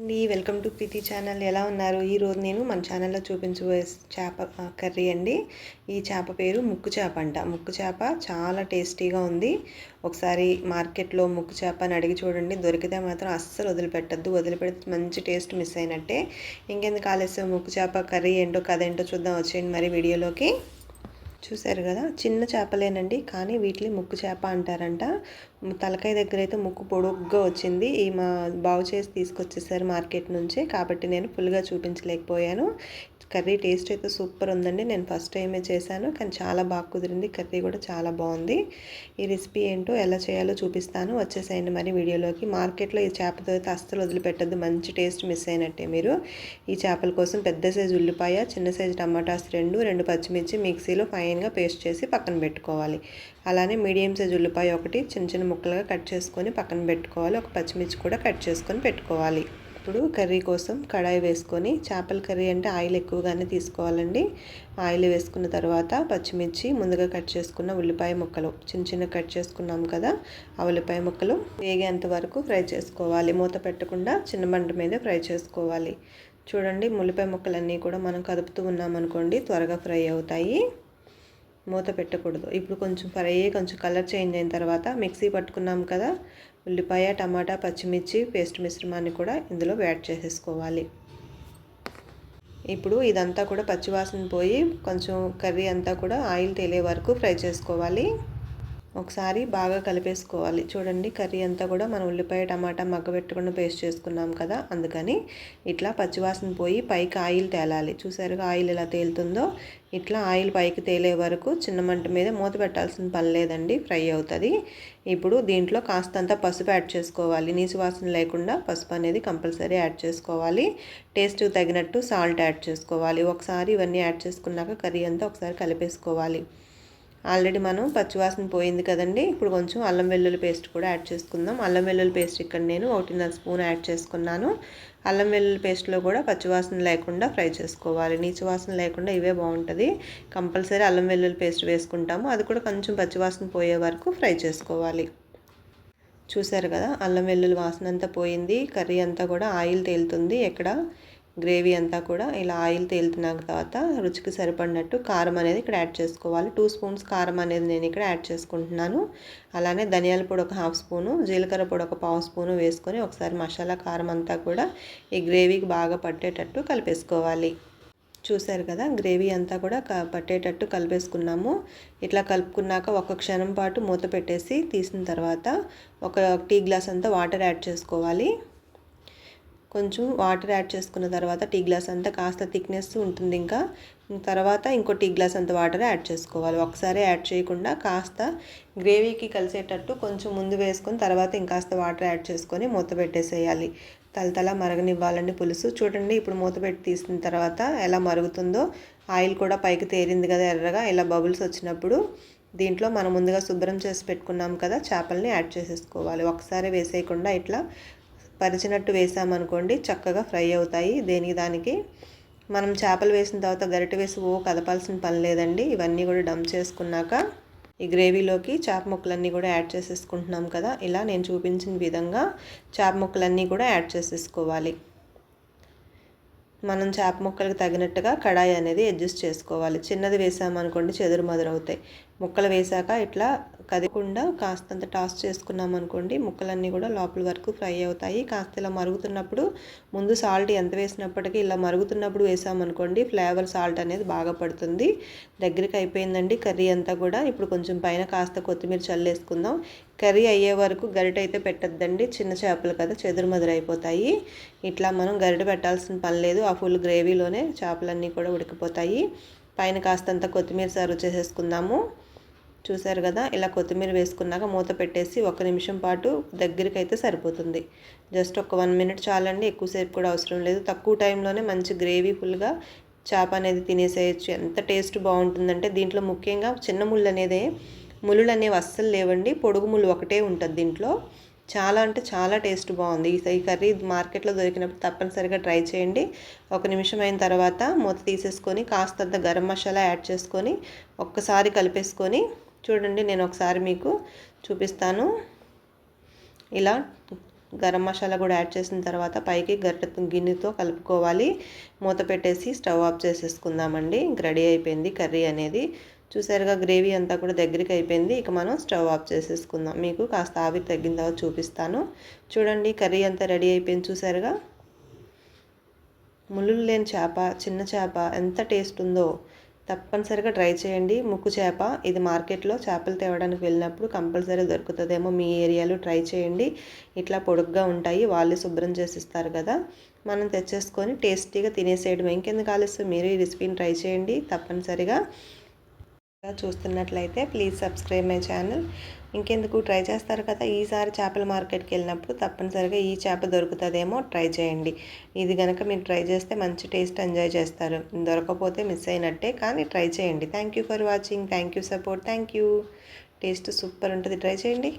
అండి welcome to Preethi channel. ఎలా ఉన్నారు? ఈరోజు నేను మన ఛానల్లో చూపించబోయే చేప కర్రీ అండి. ఈ చేప పేరు ముక్కు చేప అంట. ముక్కు చేప చాలా టేస్టీగా ఉంది. ఒకసారి మార్కెట్లో ముక్కు చేప అని అడిగి చూడండి. దొరికితే మాత్రం అస్సలు వదిలిపెట్టద్దు. వదిలిపెడితే మంచి టేస్ట్ మిస్ అయినట్టే. ఇంకెందుకు ఆలస్యం? ముక్కు చేప కర్రీ ఏంటో కదేంటో ఏంటో చూద్దాం. వచ్చేయండి మరి వీడియోలోకి. చూశారు కదా చిన్న చేపలేనండి కానీ వీటిని ముక్కు చేప అంటారంట. తలకాయ దగ్గర అయితే ముక్కు పొడుగ్గా వచ్చింది. ఈ మా బాగు చేసి తీసుకొచ్చేసారు మార్కెట్ నుంచి కాబట్టి నేను ఫుల్గా చూపించలేకపోయాను. కర్రీ టేస్ట్ అయితే సూపర్ ఉందండి. నేను ఫస్ట్ టైమే చేశాను కానీ చాలా బాగా కుదిరింది. కర్రీ కూడా చాలా బాగుంది. ఈ రెసిపీ ఏంటో ఎలా చేయాలో చూపిస్తాను. వచ్చేసేయండి మరి వీడియోలోకి. మార్కెట్లో ఈ చేపతో అయితే అస్సలు వదిలిపెట్టద్దు. మంచి టేస్ట్ మిస్ అయినట్టే మీరు. ఈ చేపల కోసం పెద్ద సైజు ఉల్లిపాయ చిన్న సైజు టమాటాస్ రెండు రెండు పచ్చిమిర్చి మిక్సీలో ఫైన్గా పేస్ట్ చేసి పక్కన పెట్టుకోవాలి. అలానే మీడియం సైజు ఉల్లిపాయ ఒకటి చిన్న చిన్న ముక్కలుగా కట్ చేసుకొని పక్కన పెట్టుకోవాలి. ఒక పచ్చిమిర్చి కూడా కట్ చేసుకొని పెట్టుకోవాలి. ఇప్పుడు కర్రీ కోసం కడాయి వేసుకొని చేపల కర్రీ అంటే ఆయిల్ ఎక్కువగానే తీసుకోవాలండి. ఆయిల్ వేసుకున్న తర్వాత పచ్చిమిర్చి ముందుగా కట్ చేసుకున్న ఉల్లిపాయ ముక్కలు చిన్న చిన్న కట్ చేసుకున్నాం కదా ఆ ఉల్లిపాయ ముక్కలు వేగేంత వరకు ఫ్రై చేసుకోవాలి. మూత పెట్టకుండా చిన్న మంట మీద ఫ్రై చేసుకోవాలి. చూడండి ఉల్లిపాయ ముక్కలన్నీ కూడా మనం కదుపుతూ ఉన్నామనుకోండి త్వరగా ఫ్రై అవుతాయి. మూత పెట్టకూడదు. ఇప్పుడు కొంచెం ఫ్రై కొంచెం కలర్ చేంజ్ అయిన తర్వాత మిక్సీ పట్టుకున్నాం కదా ఉల్లిపాయ టమాటా పచ్చిమిర్చి పేస్ట్ మిశ్రమాన్ని కూడా ఇందులో యాడ్ చేసేసుకోవాలి. ఇప్పుడు ఇదంతా కూడా పచ్చివాసన పోయి కొంచెం కర్రీ అంతా కూడా ఆయిల్ తేలే వరకు ఫ్రై చేసుకోవాలి. ఒకసారి బాగా కలిపేసుకోవాలి. చూడండి కర్రీ అంతా కూడా మనం ఉల్లిపాయ టమాటా మగ్గబెట్టకుండా పేస్ట్ చేసుకున్నాం కదా అందుకని ఇట్లా పచ్చివాసన పోయి పైకి ఆయిల్ తేలాలి. చూసారుగా ఆయిల్ ఎలా తేలుతుందో? ఇట్లా ఆయిల్ పైకి తేలే వరకు చిన్న మంట మీద మూత పెట్టాల్సిన పని లేదండి ఫ్రై అవుతుంది. ఇప్పుడు దీంట్లో కాస్తంత పసుపు యాడ్ చేసుకోవాలి. నీసు వాసన లేకుండా పసుపు అనేది కంపల్సరీ యాడ్ చేసుకోవాలి. టేస్ట్ తగినట్టు సాల్ట్ యాడ్ చేసుకోవాలి. ఒకసారి ఇవన్నీ యాడ్ చేసుకున్నాక కర్రీ అంతా ఒకసారి కలిపేసుకోవాలి. ఆల్రెడీ మనం పచ్చివాసన పోయింది కదండి. ఇప్పుడు కొంచెం అల్లం వెల్లుల్లి పేస్ట్ కూడా యాడ్ చేసుకుందాం. అల్లం వెల్లుల్లి పేస్ట్ ఇక్కడ నేను ఒకటిన్నర స్పూన్ యాడ్ చేసుకున్నాను. అల్లం వెల్లుల్లి పేస్ట్లో కూడా పచ్చివాసన లేకుండా ఫ్రై చేసుకోవాలి. నీచు వాసన లేకుండా ఇవే బాగుంటుంది. కంపల్సరీ అల్లం వెల్లుల్లి పేస్ట్ వేసుకుంటాము. అది కూడా కొంచెం పచ్చివాసన పోయే వరకు ఫ్రై చేసుకోవాలి. చూసారు కదా అల్లం వెల్లుల్లి వాసన అంతా పోయింది. కర్రీ అంతా కూడా ఆయిల్ తేలుతుంది. ఎక్కడ? గ్రేవీ అంతా కూడా ఇలా ఆయిల్ తేలుతున్న తర్వాత రుచికి సరిపడినట్టు కారం అనేది ఇక్కడ యాడ్ చేసుకోవాలి. టూ స్పూన్స్ కారం అనేది నేను ఇక్కడ యాడ్ చేసుకుంటున్నాను. అలానే ధనియాల పొడి ఒక హాఫ్ స్పూను జీలకర్ర పొడి ఒక పావు స్పూను వేసుకొని ఒకసారి మసాలా కారం అంతా కూడా ఈ గ్రేవీకి బాగా పట్టేటట్టు కలిపేసుకోవాలి. చూశారు కదా గ్రేవీ అంతా కూడా పట్టేటట్టు కలిపేసుకున్నాము. ఇట్లా కలుపుకున్నాక ఒక క్షణం పాటు మూత పెట్టేసి తీసిన తర్వాత ఒక టీ గ్లాస్ అంతా వాటర్ యాడ్ చేసుకోవాలి. కొంచెం వాటర్ యాడ్ చేసుకున్న తర్వాత టీ గ్లాస్ అంతా కాస్త థిక్నెస్ ఉంటుంది ఇంకా. తర్వాత ఇంకో టీ గ్లాస్ అంత వాటర్ యాడ్ చేసుకోవాలి. ఒకసారి యాడ్ చేయకుండా కాస్త గ్రేవీకి కలిసేటట్టు కొంచెం ముందు వేసుకొని తర్వాత ఇంకాస్త వాటర్ యాడ్ చేసుకొని మూత పెట్టేసేయాలి. తలతల మరగనివ్వాలండి పులుసు. చూడండి ఇప్పుడు మూత పెట్టి తీసిన తర్వాత ఎలా మరుగుతుందో. ఆయిల్ కూడా పైకి తేరింది కదా ఎర్రగా. ఇలా బబుల్స్ వచ్చినప్పుడు దీంట్లో మనం ముందుగా శుభ్రం చేసి పెట్టుకున్నాం కదా చేపల్ని యాడ్ చేసేసుకోవాలి. ఒకసారి వేసేయకుండా ఇట్లా పరిచినట్టు వేసామనుకోండి చక్కగా ఫ్రై అవుతాయి. దేనికి దానికి మనం చేపలు వేసిన తర్వాత గరిటె వేసి ఓ కదపాల్సిన పని లేదండి. ఇవన్నీ కూడా డంప్ చేసుకున్నాక ఈ గ్రేవీలోకి చేప ముక్కలన్నీ కూడా యాడ్ చేసేసుకుంటున్నాం కదా. ఇలా నేను చూపించిన విధంగా చేప ముక్కలన్నీ కూడా యాడ్ చేసేసుకోవాలి. మనం చేప ముక్కలకు తగినట్టుగా కడాయి అనేది అడ్జస్ట్ చేసుకోవాలి. చిన్నది వేసామనుకోండి చెదురు మదురవుతాయి ముక్కలు వేసాక ఇట్లా కదకుండా కాస్తంత టాస్ చేసుకున్నాం అనుకోండి ముక్కలన్నీ కూడా లోపల వరకు ఫ్రై అవుతాయి. కాస్త ఇలా మరుగుతున్నప్పుడు ముందు సాల్ట్ ఎంత వేసినప్పటికీ ఇలా మరుగుతున్నప్పుడు వేసామనుకోండి ఫ్లేవర్ సాల్ట్ అనేది బాగా పడుతుంది. దగ్గరికి అయిపోయిందండి కర్రీ అంతా కూడా. ఇప్పుడు కొంచెం పైన కాస్త కొత్తిమీర చల్లేసుకుందాం. కర్రీ అయ్యే వరకు గరిట అయితే పెట్టద్దండి. చిన్న చేపలు కదా చెదురు అయిపోతాయి. ఇట్లా మనం గరిట పెట్టాల్సిన పని లేదు. ఆ ఫుల్ గ్రేవీలోనే చేపలన్నీ కూడా ఉడికిపోతాయి. పైన కాస్తంత కొత్తిమీర సర్వ్ చేసేసుకుందాము. చూసారు కదా ఇలా కొత్తిమీర వేసుకున్నాక మూత పెట్టేసి ఒక నిమిషం పాటు దగ్గరికి అయితే సరిపోతుంది. జస్ట్ ఒక వన్ మినిట్ చాలండి ఎక్కువసేపు కూడా అవసరం లేదు. తక్కువ టైంలోనే మంచి గ్రేవీ ఫుల్గా చేప అనేది తినేసేయచ్చు. ఎంత టేస్ట్ బాగుంటుందంటే దీంట్లో ముఖ్యంగా చిన్న ముళ్ళు అనేది ముళ్ళు అనేవి అస్సలు లేవండి. పొడుగు ముళ్ళు ఒకటే ఉంటుంది దీంట్లో. చాలా అంటే చాలా టేస్ట్ బాగుంది. ఈ కర్రీ మార్కెట్లో దొరికినప్పుడు తప్పనిసరిగా ట్రై చేయండి. ఒక నిమిషం అయిన తర్వాత మూత తీసేసుకొని కాస్తంత గరం మసాలా యాడ్ చేసుకొని ఒక్కసారి కలిపేసుకొని చూడండి నేను ఒకసారి మీకు చూపిస్తాను. ఇలా గరం మసాలా కూడా యాడ్ చేసిన తర్వాత పైకి గరిట గిన్నెతో కలుపుకోవాలి. మూత పెట్టేసి స్టవ్ ఆఫ్ చేసేసుకుందామండి. ఇంక రెడీ అయిపోయింది కర్రీ అనేది. చూసారుగా గ్రేవీ అంతా కూడా దగ్గరికి అయిపోయింది. ఇక మనం స్టవ్ ఆఫ్ చేసేసుకుందాం. మీకు కాస్త ఆవిరి తగ్గిన తర్వాత చూపిస్తాను. చూడండి కర్రీ అంతా రెడీ అయిపోయింది చూసారుగా? ముళ్ళు లేని చేప చిన్న చేప ఎంత టేస్ట్ ఉందో. తప్పనిసరిగా ట్రై చేయండి. ముక్కు చేప ఇది మార్కెట్లో చేపలు తేవడానికి వెళ్ళినప్పుడు కంపల్సరీ దొరుకుతుందేమో మీ ఏరియాలో ట్రై చేయండి. ఇట్లా పొడుగ్గా ఉంటాయి వాళ్ళే శుభ్రం చేసిస్తారు కదా. మనం తెచ్చేసుకొని టేస్టీగా తినేసేయడం ఇంకెందుకు ఆలస్యం? మీరు ఈ రెసిపీని ట్రై చేయండి. తప్పనిసరిగా చూస్తున్నట్లయితే ప్లీజ్ సబ్స్క్రైబ్ మై ఛానల్ ఇంకెందుకు? ట్రై చేస్తారు కదా. ఈసారి చేపల మార్కెట్కి వెళ్ళినప్పుడు తప్పనిసరిగా ఈ చేప దొరుకుతుందేమో ట్రై చేయండి. ఇది కనుక మీరు ట్రై చేస్తే మంచి టేస్ట్ ఎంజాయ్ చేస్తారు. దొరకపోతే మిస్ అయినట్టే కానీ ట్రై చేయండి. Thank you for watching thank you support thank you taste super ఉంటుంది. ట్రై చేయండి.